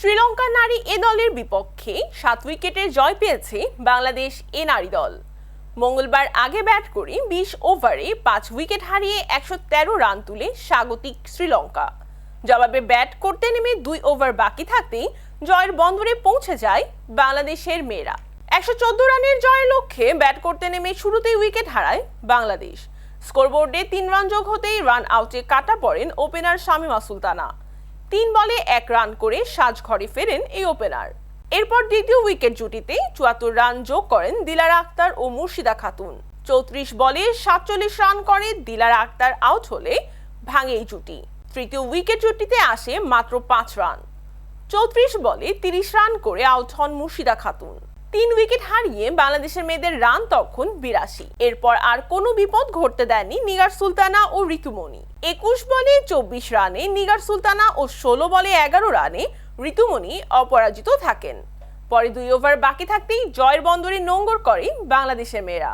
শ্রীলঙ্কা নারী এ দলের বিপক্ষে সাত উইকেটে জয় পেয়েছে বাংলাদেশ এ নারী দল। মঙ্গলবার আগে ব্যাট করে বিশ ওভারে পাঁচ উইকেট হারিয়ে একশো তেরো রান তুলে স্বাগতিক শ্রীলঙ্কা। জবাবে ব্যাট করতে নেমে দুই ওভার বাকি থাকতেই জয়ের বন্দরে পৌঁছে যায় বাংলাদেশের মেয়েরা। একশো চোদ্দ রানের জয়ের লক্ষ্যে ব্যাট করতে নেমে শুরুতেই উইকেট হারায় বাংলাদেশ। স্কোরবোর্ডে তিন রান যোগ হতেই রান আউটে কাটা পড়েন ওপেনার শামিমা সুলতানা। তিন বলে এক রান করে সাজঘরে ফেরেন এই ওপেনার এরপর দ্বিতীয় উইকেট জুটিতে চুয়াত্তর রান যোগ করেন দিলার আক্তার ও মুর্শিদা খাতুন। চৌত্রিশ বলে সাতচল্লিশ রান করে দিলার আক্তার আউট হলে ভাঙে এই জুটি। তৃতীয় উইকেট জুটিতে আসে মাত্র পাঁচ রান। চৌত্রিশ বলে তিরিশ রান করে আউট হন মুর্শিদা খাতুন। তিন উইকেট হারিয়ে বাংলাদেশের মেয়েদের রান তখন বিরাশি। এরপর আর কোনো বিপদ ঘটতে দেননি নিগার সুলতানা ও ঋতুমণি। একুশ বলে চব্বিশ রানে, নিগার সুলতানা ও ষোলো বলে এগারো রানে ঋতুমণি অপরাজিত থাকেন। পরে দুই ওভার বাকি থাকতেই জয়ের বন্দরে নোঙ্গর করে বাংলাদেশের মেয়েরা।